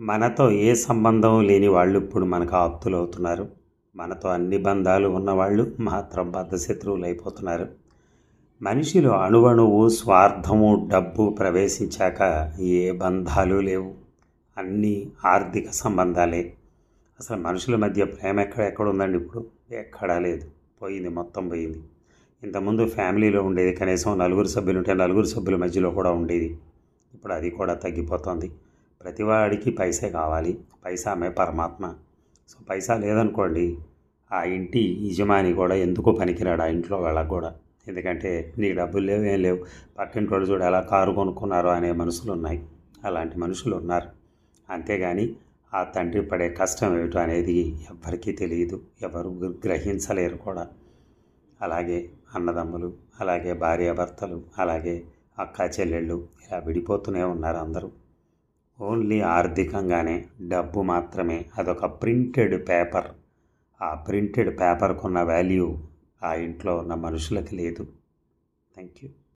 మనతో ఏ సంబంధం లేని వాళ్ళు ఇప్పుడు మనకు ఆప్తులు అవుతున్నారు మనతో అన్ని బంధాలు ఉన్నవాళ్ళు మాత్రం బద్ధశత్రువులు అయిపోతున్నారు. మనిషిలో అణువణువు స్వార్థము డబ్బు ప్రవేశించాక ఏ బంధాలు లేవు. అన్నీ ఆర్థిక సంబంధాలే. అసలు మనుషుల మధ్య ప్రేమ ఎక్కడ ఎక్కడ ఉందండి ఇప్పుడు? ఎక్కడా లేదు. పోయింది మొత్తం పోయింది. ఇంతకుముందు ఫ్యామిలీలో ఉండేది కనీసం నలుగురు సభ్యులు ఉంటే నలుగురు సభ్యుల మధ్యలో కూడా ఉండేది. ఇప్పుడు అది కూడా తగ్గిపోతుంది. ప్రతివాడికి పైసే కావాలి. పైసామే పరమాత్మ. సో పైసా లేదనుకోండి ఆ ఇంటి యజమాని కూడా ఎందుకు పనికిరాడు ఆ ఇంట్లో వాళ్ళకు కూడా? ఎందుకంటే నీ డబ్బులు లేవు ఏం లేవు. పక్కింటి వాళ్ళు చూడు ఎలా కారు కొనుక్కున్నారో అనే మనుషులు ఉన్నాయి అలాంటి మనుషులు ఉన్నారు. అంతేగాని ఆ తండ్రి పడే కష్టం ఏమిటో అనేది ఎవ్వరికీ తెలియదు. ఎవరు గ్రహించలేరు కూడా. అలాగే అన్నదమ్ములు అలాగే భార్యాభర్తలు అలాగే అక్క చెల్లెళ్ళు ఇలా విడిపోతూనే ఉన్నారు అందరూ. ఓన్లీ ఆర్థికంగానే డబ్బు మాత్రమే అదొక ప్రింటెడ్ పేపర్. ఆ ప్రింటెడ్ పేపర్కున్న వాల్యూ ఆ ఇంట్లో ఉన్న మనుషులకి లేదు. Thank you